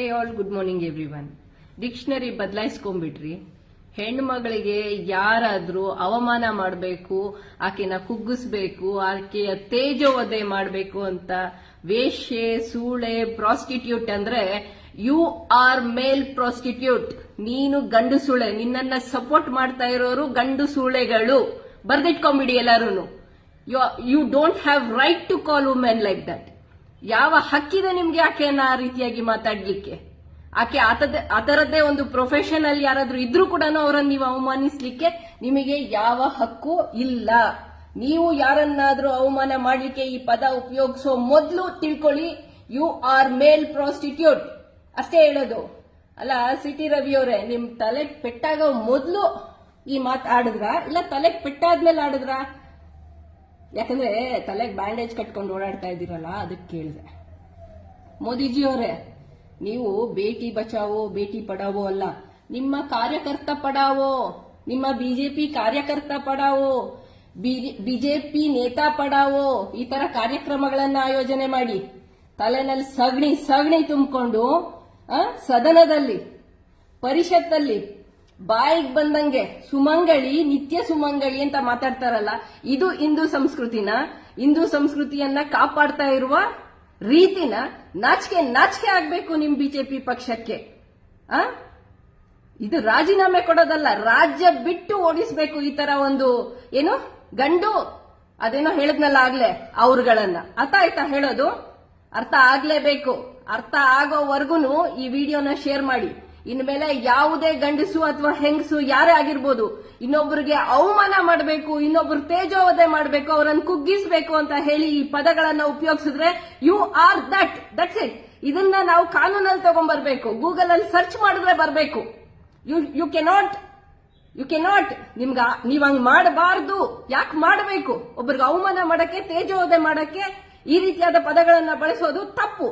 Hey all good morning everyone dictionary ಬದಲಾಯಿಸ್ಕೊಂಡ್ಬಿಟ್ರಿ. ಹೆಣ್ಮಗಳಿಗೆ ಯಾರಾದ್ರೂ ಅವಮಾನ ಮಾಡಬೇಕು, ಆಕೆನ ಕುಗ್ಗಿಸ್ಬೇಕು, ಆಕೆಯ ತೇಜೋವಧೆ ಮಾಡಬೇಕು ಅಂತ ವೇಶ್ಯೆ, ಸೂಳೆ ಪ್ರಾಸ್ಟಿಟ್ಯೂಟ್ ಅಂದ್ರೆ ಯು ಆರ್ ಮೇಲ್ ಪ್ರಾಸ್ಟಿಟ್ಯೂಟ್ ನೀನು ಗಂಡು ಸೂಳೆ. ನಿನ್ನನ್ನ ಸಪೋರ್ಟ್ ಮಾಡ್ತಾ ಇರೋರು ಗಂಡು ಸೂಳೆಗಳು. ಬರ್ದಿಟ್ಕೊಂಬಿಡಿ ಎಲ್ಲಾರು you don't have right to call women like that ಯಾವ ಹಕ್ಕಿದೆ ನಿಮ್ಗೆ ಆಕೆಯನ್ನ ಆ ರೀತಿಯಾಗಿ ಮಾತಾಡ್ಲಿಕ್ಕೆ? ಆಕೆ ಆತದ ಆತರದ್ದೇ ಒಂದು ಪ್ರೊಫೆಷನ್ ಅಲ್ಲಿ ಯಾರಾದ್ರೂ ಇದ್ರೂ ಕೂಡ ಅವರನ್ನು ನೀವು ಅವಮಾನಿಸ್ಲಿಕ್ಕೆ ನಿಮಗೆ ಯಾವ ಹಕ್ಕು ಇಲ್ಲ. ನೀವು ಯಾರನ್ನಾದ್ರೂ ಅವಮಾನ ಮಾಡಲಿಕ್ಕೆ ಈ ಪದ ಉಪಯೋಗಿಸೋ ಮೊದಲು ತಿಳ್ಕೊಳ್ಳಿ. ಯು ಆರ್ ಮೇಲ್ ಪ್ರಾಸ್ಟಿಟ್ಯೂಟ್ ಅಷ್ಟೇ ಹೇಳೋದು. ಅಲ್ಲ, ಸಿಟಿ ರವಿ ಅವರೇ, ನಿಮ್ ತಲೆ ಪೆಟ್ಟಾಗೋ ಮೊದಲು ಈ ಮಾತು ಆಡಿದ್ರ? ಇಲ್ಲ ತಲೆ ಪೆಟ್ಟಾದ್ಮೇಲೆ ಆಡಿದ್ರ? ಯಾಕಂದ್ರೆ ತಲೆಗೆ ಬ್ಯಾಂಡೇಜ್ ಕಟ್ಕೊಂಡು ಓಡಾಡ್ತಾ ಇದ್ದೀರಲ್ಲ, ಅದಕ್ಕೆ ಕೇಳಿದೆ. ಮೋದಿಜಿ ಅವರೇ ನೀವು ಬೇಟಿ ಬಚಾವೋ, ಬೇಟಿ ಪಡಾವೋ ಅಲ್ಲ, ನಿಮ್ಮ ಕಾರ್ಯಕರ್ತ ಪಡಾವೋ, ನಿಮ್ಮ ಬಿಜೆಪಿ ಕಾರ್ಯಕರ್ತ ಪಡಾವೋ ಬಿಜೆಪಿ ನೇತಾ ಪಡಾವೋ, ಈ ತರ ಕಾರ್ಯಕ್ರಮಗಳನ್ನ ಆಯೋಜನೆ ಮಾಡಿ, ತಲೆನಲ್ಲಿ ಸಗಣಿ ಸಗಣಿ ತುಂಬಿಕೊಂಡು ಸದನದಲ್ಲಿ, ಪರಿಷತ್ತಲ್ಲಿ ಬಾಯಿಗೆ ಬಂದಂಗೆ ಸುಮಂಗಳಿ, ನಿತ್ಯ ಸುಮಂಗಳಿ ಅಂತ ಮಾತಾಡ್ತಾರಲ್ಲ, ಇದು ಹಿಂದೂ ಸಂಸ್ಕೃತಿನ. ಹಿಂದೂ ಸಂಸ್ಕೃತಿಯನ್ನ ಕಾಪಾಡ್ತಾ ಇರುವ ರೀತಿನ ನಾಚಿಕೆ ನಾಚಿಕೆ ಆಗ್ಬೇಕು ನಿಮ್ ಬಿಜೆಪಿ ಪಕ್ಷಕ್ಕೆ. ಆ? ಇದು ರಾಜೀನಾಮೆ ಕೊಡೋದಲ್ಲ, ರಾಜ್ಯ ಬಿಟ್ಟು ಓಡಿಸ್ಬೇಕು ಈ ತರ ಒಂದು ಏನು ಗಂಡು, ಅದೇನೋ ಹೇಳದ್ನಲ್ಲ ಆಗ್ಲೇ ಅವ್ರಗಳನ್ನ. ಅರ್ಥ ಆಯ್ತಾ ಹೇಳೋದು? ಅರ್ಥ ಆಗ್ಲೇಬೇಕು. ಅರ್ಥ ಆಗೋವರೆಗೂ ಈ ವಿಡಿಯೋನ ಶೇರ್ ಮಾಡಿ. ಇನ್ಮೇಲೆ ಯಾವುದೇ ಗಂಡಸು ಅಥವಾ ಹೆಂಗಸು ಯಾರೇ ಆಗಿರ್ಬೋದು ಇನ್ನೊಬ್ಬರಿಗೆ ಅವಮಾನ ಮಾಡಬೇಕು, ಇನ್ನೊಬ್ರು ತೇಜೋವಧೆ ಮಾಡಬೇಕು, ಅವರನ್ನು ಕುಗ್ಗಿಸಬೇಕು ಅಂತ ಹೇಳಿ ಈ ಪದಗಳನ್ನ ಉಪಯೋಗಿಸಿದ್ರೆ you are that that's it ಇದನ್ನ ನಾವು ಕಾನೂನಲ್ಲಿ ತಗೊಂಡ್ಬರ್ಬೇಕು ಗೂಗಲ್ ಅಲ್ಲಿ ಸರ್ಚ್ ಮಾಡಿದ್ರೆ ಬರಬೇಕು. You you cannot you cannot ನಿಮ್ಗ, ನೀವ್ ಹಂಗ್ ಮಾಡಬಾರ್ದು. ಯಾಕೆ ಮಾಡಬೇಕು? ಒಬ್ರಿಗೆ ಅವಮಾನ ಮಾಡಕ್ಕೆ, ತೇಜೋವಧೆ ಮಾಡಕ್ಕೆ ಈ ರೀತಿಯಾದ ಪದಗಳನ್ನ ಬಳಸೋದು ತಪ್ಪು.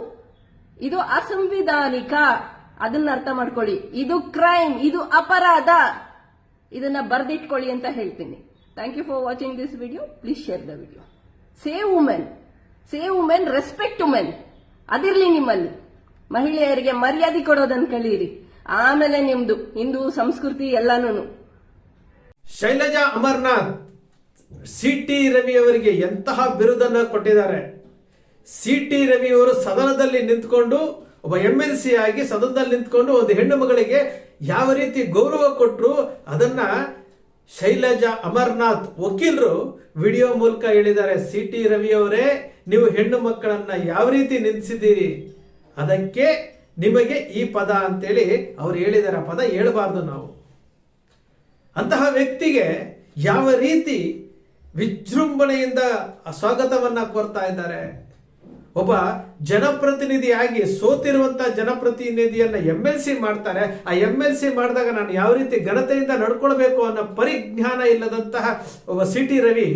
ಇದು ಅಸಂವಿಧಾನಿಕ. ಅದನ್ನ ಅರ್ಥ ಮಾಡ್ಕೊಳ್ಳಿ. ಇದು ಕ್ರೈಮ್ ಇದು ಅಪರಾಧ. ಇದನ್ನ ಬರ್ದಿಟ್ಕೊಳ್ಳಿ ಅಂತ ಹೇಳ್ತೀನಿ. Thank you for watching this video please share the video save women save women respect women ಅದಿರ್ಲಿ ನಿಮ್ಮಲ್ಲಿ. ಮಹಿಳೆಯರಿಗೆ ಮರ್ಯಾದೆ ಕೊಡೋದನ್ನ ಕಲಿಯಿರಿ ಆಮೇಲೆ ನಿಮ್ದು, ಹಿಂದೂ, ಸಂಸ್ಕೃತಿ ಎಲ್ಲಾನು ಶೈಲಜಾ ಅಮರ್ನಾಥ್ ಸಿ ಟಿ ರವಿ ಅವರಿಗೆ ಎಂತಹ ಬಿರುದನ್ನ ಕೊಟ್ಟಿದ್ದಾರೆ? ಸಿ ಟಿ ರವಿ ಅವರು ಸದನದಲ್ಲಿ ನಿಂತ್ಕೊಂಡು ಒಬ್ಬ ಎಂ ಎಲ್ ಸಿ ಆಗಿ ಸದನದಲ್ಲಿ ನಿಂತ್ಕೊಂಡು ಒಂದು ಹೆಣ್ಣು ಮಗಳಿಗೆ ಯಾವ ರೀತಿ ಗೌರವ ಕೊಟ್ಟರು ಅದನ್ನ ಶೈಲಜಾ ಅಮರ್ನಾಥ್ ವಕೀಲರು ವಿಡಿಯೋ ಮೂಲಕ ಹೇಳಿದ್ದಾರೆ. ಸಿ ಟಿ ರವಿ ಅವರೇ, ನೀವು ಹೆಣ್ಣು ಮಕ್ಕಳನ್ನ ಯಾವ ರೀತಿ ನಿಲ್ಲಿಸಿದ್ದೀರಿ ಅದಕ್ಕೆ ನಿಮಗೆ ಈ ಪದ ಅಂತೇಳಿ ಅವ್ರು ಹೇಳಿದ್ದಾರೆ. ಆ ಪದ ಹೇಳಬಾರ್ದು ನಾವು. ಅಂತಹ ವ್ಯಕ್ತಿಗೆ ಯಾವ ರೀತಿ ವಿಜೃಂಭಣೆಯಿಂದ ಸ್ವಾಗತವನ್ನ ಕೋರ್ತಾ ಇದ್ದಾರೆ? ಒಬ್ಬ ಜನಪ್ರತಿನಿಧಿಯಾಗಿ ಸೋತಿರುವಂತ ಜನಪ್ರತಿನಿಧಿಯನ್ನ ಎಂ ಎಲ್ ಸಿ ಮಾಡ್ತಾರೆ ಆ ಎಂ ಎಲ್ ಸಿ ಮಾಡಿದಾಗ ನಾನು ಯಾವ ರೀತಿ ಘನತೆಯಿಂದ ನಡ್ಕೊಳ್ಬೇಕು ಅನ್ನೋ ಪರಿಜ್ಞಾನ ಇಲ್ಲದಂತಹ ಒಬ್ಬ ಸಿ ಟಿ ರವಿ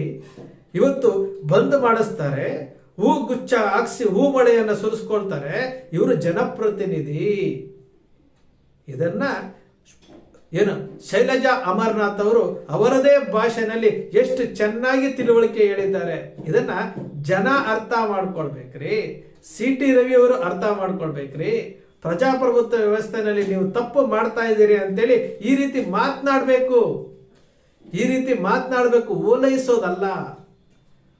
ಇವತ್ತು ಬಂದ್ ಮಾಡಿಸ್ತಾರೆ. ಹೂ ಗುಚ್ಚ ಹಾಕ್ಸಿ ಹೂ ಮಳೆಯನ್ನ ಸುರಿಸ್ಕೊಳ್ತಾರೆ. ಇವರು ಜನಪ್ರತಿನಿಧಿ. ಇದನ್ನ ಏನು? ಶೈಲಜಾ ಅಮರ್ನಾಥ್ ಅವರು ಅವರದೇ ಭಾಷೆನಲ್ಲಿ ಎಷ್ಟು ಚೆನ್ನಾಗಿ ತಿಳುವಳಿಕೆ ಹೇಳಿದ್ದಾರೆ. ಇದನ್ನ ಜನ ಅರ್ಥ ಮಾಡ್ಕೊಳ್ಬೇಕ್ರಿ. ಸಿ ಟಿ ರವಿ ಅವರು ಅರ್ಥ ಮಾಡ್ಕೊಳ್ಬೇಕ್ರಿ. ಪ್ರಜಾಪ್ರಭುತ್ವ ವ್ಯವಸ್ಥೆನಲ್ಲಿ ನೀವು ತಪ್ಪು ಮಾಡ್ತಾ ಇದ್ದೀರಿ ಅಂತೇಳಿ ಈ ರೀತಿ ಮಾತನಾಡಬೇಕು. ಈ ರೀತಿ ಮಾತನಾಡಬೇಕು, ಓಲೈಸೋದಲ್ಲ.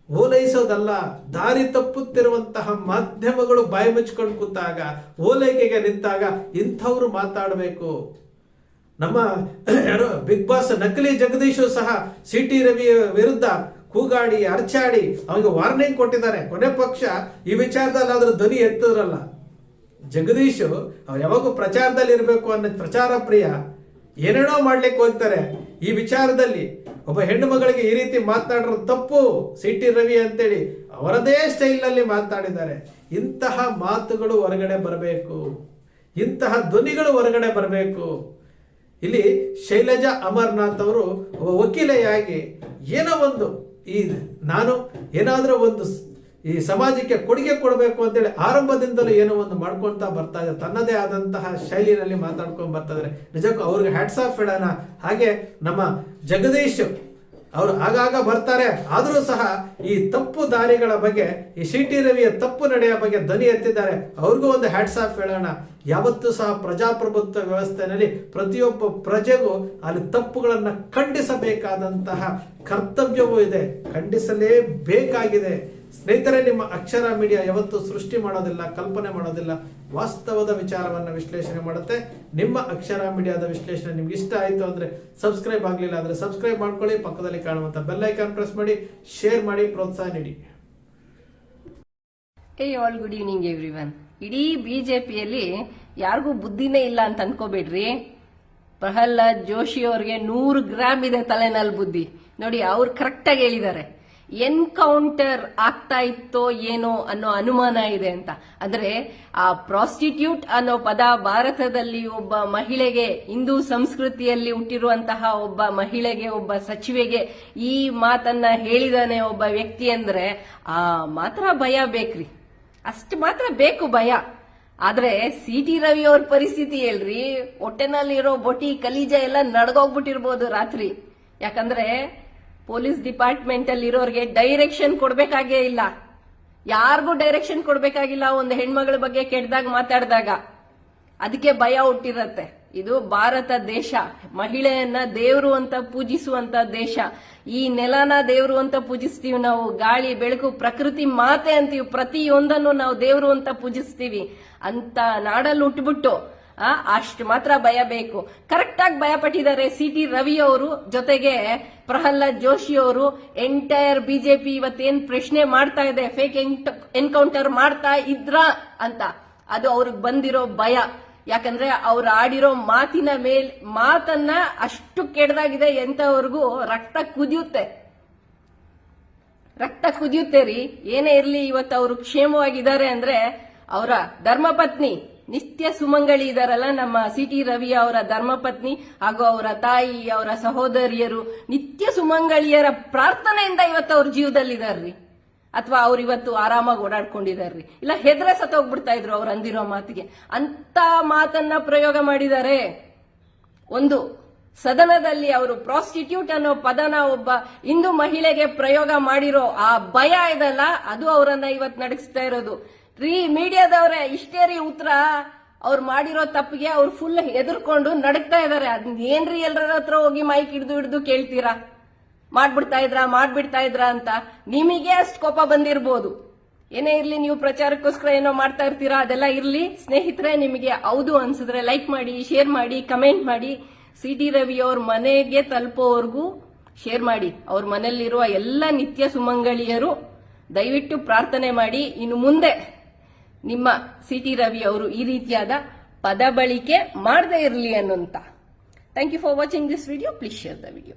ಓಲೈಸೋದಲ್ಲ. ದಾರಿ ತಪ್ಪುತ್ತಿರುವಂತಹ ಮಾಧ್ಯಮಗಳು ಬಾಯಿ ಮುಚ್ಕೊಂಡು ಕೂತಾಗ, ಓಲೈಕೆಗೆ ನಿಂತಾಗ ಇಂಥವ್ರು ಮಾತಾಡಬೇಕು. ನಮ್ಮ ಯಾರೋ ಬಿಗ್ ಬಾಸ್ ನಕಲಿ ಜಗದೀಶು ಸಹ ಸಿ ಟಿ ರವಿ ವಿರುದ್ಧ ಕೂಗಾಡಿ ಅರ್ಚಾಡಿ ಅವನಿಗೆ ವಾರ್ನಿಂಗ್ ಕೊಟ್ಟಿದ್ದಾರೆ. ಕೊನೆ ಪಕ್ಷ ಈ ವಿಚಾರದಲ್ಲಿ ಆದ್ರೂ ಧ್ವನಿ ಎತ್ತಿದ್ರಲ್ಲ. ಜಗದೀಶು, ಅವ್ರು ಯಾವಾಗೂ ಪ್ರಚಾರದಲ್ಲಿ ಇರಬೇಕು ಅನ್ನೋ ಪ್ರಚಾರ ಪ್ರಿಯ. ಏನೇನೋ ಮಾಡ್ಲಿಕ್ಕೆ ಹೋಗ್ತಾರೆ. ಈ ವಿಚಾರದಲ್ಲಿ ಒಬ್ಬ ಹೆಣ್ಣು ಮಗಳಿಗೆ ಈ ರೀತಿ ಮಾತನಾಡಿರೋ ತಪ್ಪು. ಸಿ ಟಿ ರವಿ ಅಂತೇಳಿ ಅವರದೇ ಸ್ಟೈಲ್ನಲ್ಲಿ ಮಾತನಾಡಿದ್ದಾರೆ. ಇಂತಹ ಮಾತುಗಳು ಹೊರಗಡೆ ಬರಬೇಕು. ಇಂತಹ ಧ್ವನಿಗಳು ಹೊರಗಡೆ ಬರಬೇಕು. ಇಲ್ಲಿ ಶೈಲಜಾ ಅಮರ್ನಾಥ್ ಅವರು ವಕೀಲೆಯಾಗಿ ಏನೋ ಒಂದು ಈ ನಾನು ಏನಾದರೂ ಒಂದು ಈ ಸಮಾಜಕ್ಕೆ ಕೊಡುಗೆ ಕೊಡಬೇಕು ಅಂತೇಳಿ ಆರಂಭದಿಂದಲೂ ಏನೋ ಒಂದು ಮಾಡ್ಕೊಳ್ತಾ ಬರ್ತಾ ಇದ್ದಾರೆ. ತನ್ನದೇ ಆದಂತಹ ಶೈಲಿನಲ್ಲಿ ಮಾತಾಡ್ಕೊಂಡು ಬರ್ತಾ ಇದ್ದಾರೆ. ನಿಜಕ್ಕೂ ಅವ್ರಿಗೆ ಹ್ಯಾಟ್ಸ್ ಆಫ್ ಇಡೋಣ ಹಾಗೆ ನಮ್ಮ ಜಗದೀಶ್ ಅವರು ಆಗಾಗ ಬರ್ತಾರೆ. ಆದರೂ ಸಹ ಈ ತಪ್ಪು ದಾರಿಗಳ ಬಗ್ಗೆ, ಈ ಸಿ ಟಿ ರವಿಯ ತಪ್ಪು ನಡೆಯ ಬಗ್ಗೆ ದನಿ ಎತ್ತಿದ್ದಾರೆ. ಅವ್ರಿಗೂ ಒಂದು ಹ್ಯಾಟ್ಸ್ ಆಫ್ ಹೇಳೋಣ. ಯಾವತ್ತೂ ಸಹ ಪ್ರಜಾಪ್ರಭುತ್ವ ವ್ಯವಸ್ಥೆಯಲ್ಲಿ ಪ್ರತಿಯೊಬ್ಬ ಪ್ರಜೆಗೂ ಅಲ್ಲಿ ತಪ್ಪುಗಳನ್ನು ಖಂಡಿಸಬೇಕಾದಂತಹ ಕರ್ತವ್ಯವೂ ಇದೆ. ಖಂಡಿಸಲೇಬೇಕಾಗಿದೆ. ಸ್ನೇಹಿತರೆ, ನಿಮ್ಮ ಅಕ್ಷರ ಮೀಡಿಯಾ ಯಾವತ್ತೂ ಸೃಷ್ಟಿ ಮಾಡೋದಿಲ್ಲ, ಕಲ್ಪನೆ ಮಾಡೋದಿಲ್ಲ. ವಾಸ್ತವದ ವಿಚಾರವನ್ನು ವಿಶ್ಲೇಷಣೆ ಮಾಡುತ್ತೆ. ನಿಮ್ಮ ಅಕ್ಷರ ಮೀಡಿಯಾದ ವಿಶ್ಲೇಷಣೆ ನಿಮ್ಗೆ ಇಷ್ಟ ಆಯಿತು ಅಂದರೆ ಸಬ್ಸ್ಕ್ರೈಬ್ ಆಗಲಿಲ್ಲ ಅಂದರೆ ಸಬ್ಸ್ಕ್ರೈಬ್ ಮಾಡ್ಕೊಳ್ಳಿ. ಪಕ್ಕದಲ್ಲಿ ಕಾಣುವಂಥ ಐಕಾನ್ ಪ್ರೆಸ್ ಮಾಡಿ, ಶೇರ್ ಮಾಡಿ, ಪ್ರೋತ್ಸಾಹ ನೀಡಿ. Hey all good evening everyone ಇಡೀ ಬಿಜೆಪಿಯಲ್ಲಿ ಯಾರಿಗೂ ಬುದ್ಧಿನೇ ಇಲ್ಲ ಅಂತ ಅನ್ಕೋಬೇಡ್ರಿ. ಪ್ರಹ್ಲಾದ್ ಜೋಶಿ ಅವ್ರಿಗೆ ನೂರು ಗ್ರಾಮ್ ಇದೆ ತಲೆನಲ್ಲಿ ಬುದ್ಧಿ. ನೋಡಿ, ಅವ್ರು ಕರೆಕ್ಟಾಗಿ ಹೇಳಿದ್ದಾರೆ. ಎನ್ಕೌಂಟರ್ ಆಗ್ತಾ ಇತ್ತೋ ಏನೋ ಅನ್ನೋ ಅನುಮಾನ ಇದೆ ಅಂತ. ಅಂದ್ರೆ ಆ ಪ್ರಾಸ್ಟಿಟ್ಯೂಟ್ ಅನ್ನೋ ಪದ ಭಾರತದಲ್ಲಿ ಒಬ್ಬ ಮಹಿಳೆಗೆ, ಹಿಂದೂ ಸಂಸ್ಕೃತಿಯಲ್ಲಿ ಹುಟ್ಟಿರುವಂತಹ ಒಬ್ಬ ಮಹಿಳೆಗೆ, ಒಬ್ಬ ಸಚಿವೆಗೆ ಈ ಮಾತನ್ನ ಹೇಳಿದಾನೆ ಒಬ್ಬ ವ್ಯಕ್ತಿ ಅಂದ್ರೆ, ಆ, ಮಾತ್ರ ಭಯ ಬೇಕ್ರಿ. ಅಷ್ಟು ಮಾತ್ರ ಬೇಕು ಭಯ. ಆದ್ರೆ ಸಿ ಟಿ ರವಿ ಅವ್ರ ಪರಿಸ್ಥಿತಿ ಹೇಳ್ರಿ, ಹೊಟ್ಟೆನಲ್ಲಿರೋ ಬೊಟಿ, ಕಲೀಜ ಎಲ್ಲ ನಡ್ಗೋಗ್ಬಿಟ್ಟಿರ್ಬೋದು ರಾತ್ರಿ. ಯಾಕಂದ್ರೆ ಪೊಲೀಸ್ ಡಿಪಾರ್ಟ್ಮೆಂಟ್ ಅಲ್ಲಿ ಇರೋರಿಗೆ ಡೈರೆಕ್ಷನ್ ಕೊಡ್ಬೇಕಾಗೇ ಇಲ್ಲ. ಯಾರಿಗೂ ಡೈರೆಕ್ಷನ್ ಕೊಡ್ಬೇಕಾಗಿಲ್ಲ ಒಂದು ಹೆಣ್ಮಗಳ ಬಗ್ಗೆ ಕೆಟ್ಟದಾಗ ಮಾತಾಡಿದಾಗ. ಅದಕ್ಕೆ ಭಯ ಹುಟ್ಟಿರತ್ತೆ. ಇದು ಭಾರತ ದೇಶ. ಮಹಿಳೆಯನ್ನ ದೇವರು ಅಂತ ಪೂಜಿಸುವಂತ ದೇಶ. ಈ ನೆಲನ ದೇವರು ಅಂತ ಪೂಜಿಸ್ತೀವಿ ನಾವು. ಗಾಳಿ, ಬೆಳಕು, ಪ್ರಕೃತಿ ಮಾತೆ ಅಂತೀವಿ. ಪ್ರತಿಯೊಂದನ್ನು ನಾವು ದೇವರು ಅಂತ ಪೂಜಿಸ್ತೀವಿ. ಅಂತ ನಾಡಲ್ಲಿ ಹುಟ್ಬಿಟ್ಟು ಆ ಅಷ್ಟು ಮಾತ್ರ ಭಯ ಬೇಕು. ಕರೆಕ್ಟ್ ಆಗಿ ಭಯ ಪಟ್ಟಿದ್ದಾರೆ ಸಿ ಟಿ ರವಿ ಅವರು, ಜೊತೆಗೆ ಪ್ರಹ್ಲಾದ್ ಜೋಶಿ ಅವರು ಎಂಟೈರ್ ಬಿಜೆಪಿ ಇವತ್ತೇನ್ ಪ್ರಶ್ನೆ ಮಾಡ್ತಾ ಇದೆ ಫೇಕ್ ಎನ್ಕೌಂಟರ್ ಮಾಡ್ತಾ ಇದ್ರ ಅಂತ. ಅದು ಅವ್ರಿಗೆ ಬಂದಿರೋ ಭಯ. ಯಾಕಂದ್ರೆ ಅವ್ರು ಆಡಿರೋ ಮಾತಿನ ಮೇಲ್, ಮಾತನ್ನ ಅಷ್ಟು ಕೆಡದಾಗಿದೆ ಎಂತವರೆಗೂ ರಕ್ತ ಕುದಿಯುತ್ತೆ. ರಕ್ತ ಕುದಿಯುತ್ತೆ ರೀ. ಏನೇ ಇರ್ಲಿ ಇವತ್ತು ಅವರು ಕ್ಷೇಮವಾಗಿದ್ದಾರೆ ಅಂದ್ರೆ ಅವರ ಧರ್ಮಪತ್ನಿ ನಿತ್ಯ ಸುಮಂಗಳಿ ಇದಾರಲ್ಲ, ನಮ್ಮ ಸಿ ಟಿ ರವಿ ಅವರ ಧರ್ಮಪತ್ನಿ ಹಾಗೂ ಅವರ ತಾಯಿ, ಅವರ ಸಹೋದರಿಯರು, ನಿತ್ಯ ಸುಮಂಗಳಿಯರ ಪ್ರಾರ್ಥನೆಯಿಂದ ಇವತ್ತು ಅವ್ರ ಜೀವದಲ್ಲಿದಾರ್ರಿ. ಅಥವಾ ಅವ್ರು ಇವತ್ತು ಆರಾಮಾಗಿ ಓಡಾಡ್ಕೊಂಡಿದಾರ್ರಿ. ಇಲ್ಲ, ಹೆದ್ರೆ ಸತ್ತೋಗ್ಬಿಡ್ತಾ ಇದ್ರು ಅವ್ರು ಅಂದಿರೋ ಮಾತಿಗೆ. ಅಂತ ಮಾತನ್ನ ಪ್ರಯೋಗ ಮಾಡಿದ್ದಾರೆ ಒಂದು, ಸದನದಲ್ಲಿ ಅವರು ಪ್ರಾಸ್ಟಿಟ್ಯೂಟ್ ಅನ್ನೋ ಪದನ ಒಬ್ಬ ಹಿಂದೂ ಮಹಿಳೆಗೆ ಪ್ರಯೋಗ ಮಾಡಿರೋ ಆ ಭಯ ಇದಲ್ಲ, ಅದು ಅವರನ್ನ ಇವತ್ತು ನಡೆಸ್ತಾ ಇರೋದು. ರೀ, ಮೀಡಿಯಾದವ್ರೆ, ಇಷ್ಟೇ ರೀ ಉತ್ತರ. ಅವ್ರು ಮಾಡಿರೋ ತಪ್ಪಿಗೆ ಅವ್ರು ಫುಲ್ ಎದುರ್ಕೊಂಡು ನಡಕ್ತಾ ಇದಾರೆ. ಅದ್ ಏನ್ರಿ ಎಲ್ಲರ ಹತ್ರ ಹೋಗಿ ಮೈಕ್ ಹಿಡ್ದು ಹಿಡ್ದು ಕೇಳ್ತೀರಾ? ಮಾಡ್ಬಿಡ್ತಾ ಇದ್ರಾ ಮಾಡ್ಬಿಡ್ತಾ ಇದ್ರಾ ಅಂತ. ನಿಮಗೆ ಅಷ್ಟು ಕೋಪ ಬಂದಿರ್ಬೋದು. ಏನೇ ಇರ್ಲಿ, ನೀವು ಪ್ರಚಾರಕ್ಕೋಸ್ಕರ ಏನೋ ಮಾಡ್ತಾ ಇರ್ತೀರಾ, ಅದೆಲ್ಲ ಇರ್ಲಿ. ಸ್ನೇಹಿತರೆ, ನಿಮಗೆ ಹೌದು ಅನ್ಸಿದ್ರೆ ಲೈಕ್ ಮಾಡಿ ಶೇರ್ ಮಾಡಿ ಕಮೆಂಟ್ ಮಾಡಿ. ಸಿ ಟಿ ರವಿ ಅವ್ರ ಮನೆಗೆ ತಲುಪೋವರೆಗೂ ಶೇರ್ ಮಾಡಿ. ಅವ್ರ ಮನೆಯಲ್ಲಿರುವ ಎಲ್ಲ ನಿತ್ಯ ಸುಮಂಗಳಿಯರು ದಯವಿಟ್ಟು ಪ್ರಾರ್ಥನೆ ಮಾಡಿ. ಇನ್ನು ಮುಂದೆ ನಿಮ್ಮ ಸಿ ಟಿ ರವಿ ಅವರು ಈ ರೀತಿಯಾದ ಪದ ಬಳಕೆ ಮಾಡದೇ ಇರಲಿ ಅನ್ನೋಂತ. Thank you for watching this video please share the video